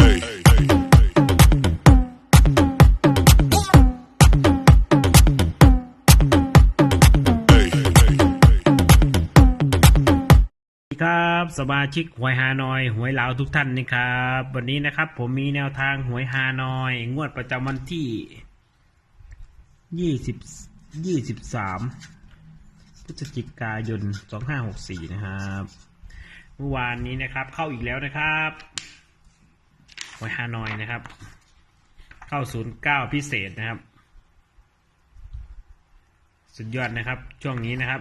สวัสดีครับสมาชิกหวยฮานอย หวยลาวทุกท่านนะครับ วันนี้นะครับผมมีแนวทางหวยฮานอย งวดประจำวันที่ยี่สิบยี่สิบสามพฤศจิกายนสองห้าหกสี่นะครับ เมื่อวานนี้นะครับเข้าอีกแล้วนะครับ หวยฮานอยนะครับ เข้าศูนย์เก้าพิเศษนะครับ สุดยอดนะครับ ช่วงนี้นะครับ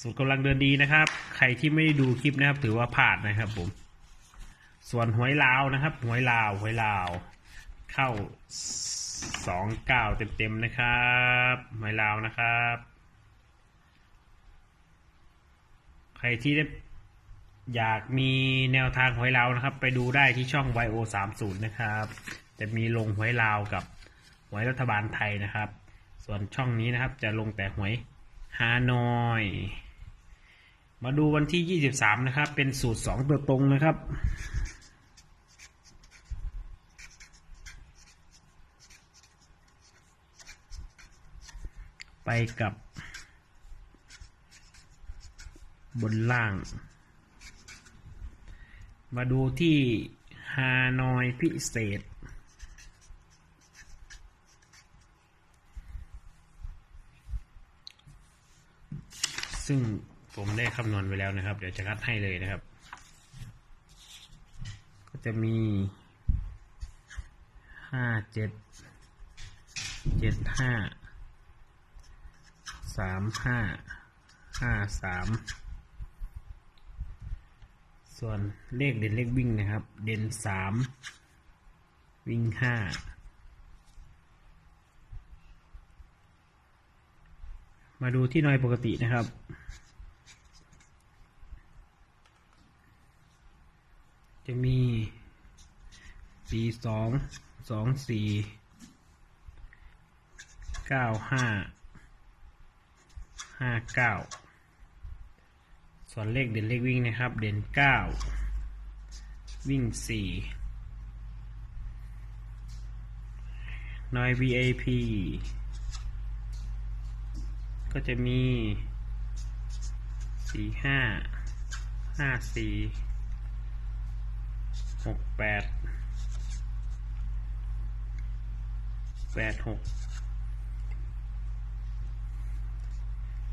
สูตรกำลังเดินดีนะครับ ใครที่ไม่ได้ดูคลิปนะครับ ถือว่าพลาดนะครับผม ส่วนหวยลาวนะครับ หวยลาว หวยลาว เข้าสองเก้าเต็มๆนะครับ หวยลาวนะครับ ใครที่ได้ อยากมีแนวทางหวยลาวนะครับ ไปดูได้ที่ช่อง YO 3 0นะครับ จะมีลงหวยลาวกับหวยรัฐบาลไทยนะครับ ส่วนช่องนี้นะครับจะลงแต่หวยฮานอย มาดูวันที่ 23 นะครับ เป็นสูตร 2 ตัวตรงนะครับไปกับบนล่าง มาดูที่ฮานอยพิเศษ ซึ่งผมได้คำนวณไว้แล้วนะครับ เดี๋ยวจะคัดให้เลยนะครับ ก็จะมีห้าเจ็ดเจ็ดห้าสามห้าห้าสาม ส่วนเลขเด่นเลขวิ่งนะครับ เด่นสามวิ่งห้ามาดูที่หน่อยปกตินะครับ จะมีปีสองสองสี่เก้าห้าห้าเก้า ส่วนเลขเด่นเลขวิ่งนะครับ เด่นเก้าวิ่งสี่น้อย VIP ก็จะมีสี่ห้าห้าสี่หกแปดแปดหก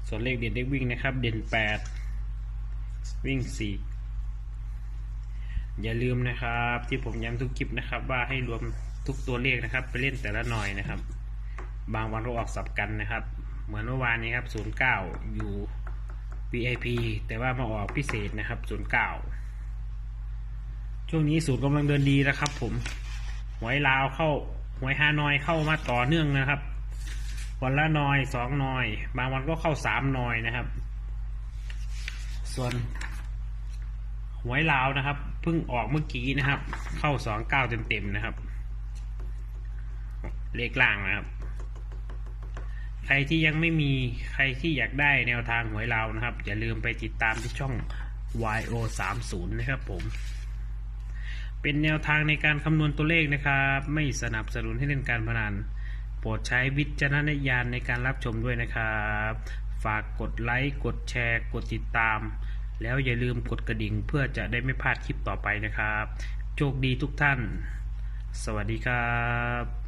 ส่วนเลขเด่นเลขวิ่งนะครับ เด่นแปด วิ่งสี่อย่าลืมนะครับ ที่ผมย้ำทุกคลิปนะครับ ว่าให้รวมทุกตัวเลขนะครับ ไปเล่นแต่ละหน่อยนะครับ บางวันก็ออกสับกันนะครับ เหมือนเมื่อวานนี้ครับ09อยู่ VIP แต่ว่ามาออกพิเศษนะครับ09ช่วงนี้สูตรกำลังเดินดีนะครับ ผมหวยลาวเข้าหวยฮานอยเข้ามาต่อเนื่องนะครับวันละนอยสองนอย บางวันก็เข้าสามนอยนะครับ ส่วนหวยลาวนะครับเพิ่งออกเมื่อกี้นะครับ เข้าสองเก้าเต็มๆนะครับ เลขล่างนะครับ ใครที่ยังไม่มีใครที่อยากได้แนวทางหวยเราวนะครับ อย่าลืมไปติดตามที่ช่อง YO 3 0นะครับผม เป็นแนวทางในการคำนวณตัวเลขนะครับ ไม่สนับสนุนให้เล่นการพนันโปรดใช้วิจารณญาณในการรับชมด้วยนะครับากกดไลค์ กดแชร์ กดติดตาม แล้วอย่าลืมกดกระดิ่งเพื่อจะได้ไม่พลาดคลิปต่อไปนะครับ โชคดีทุกท่าน สวัสดีครับ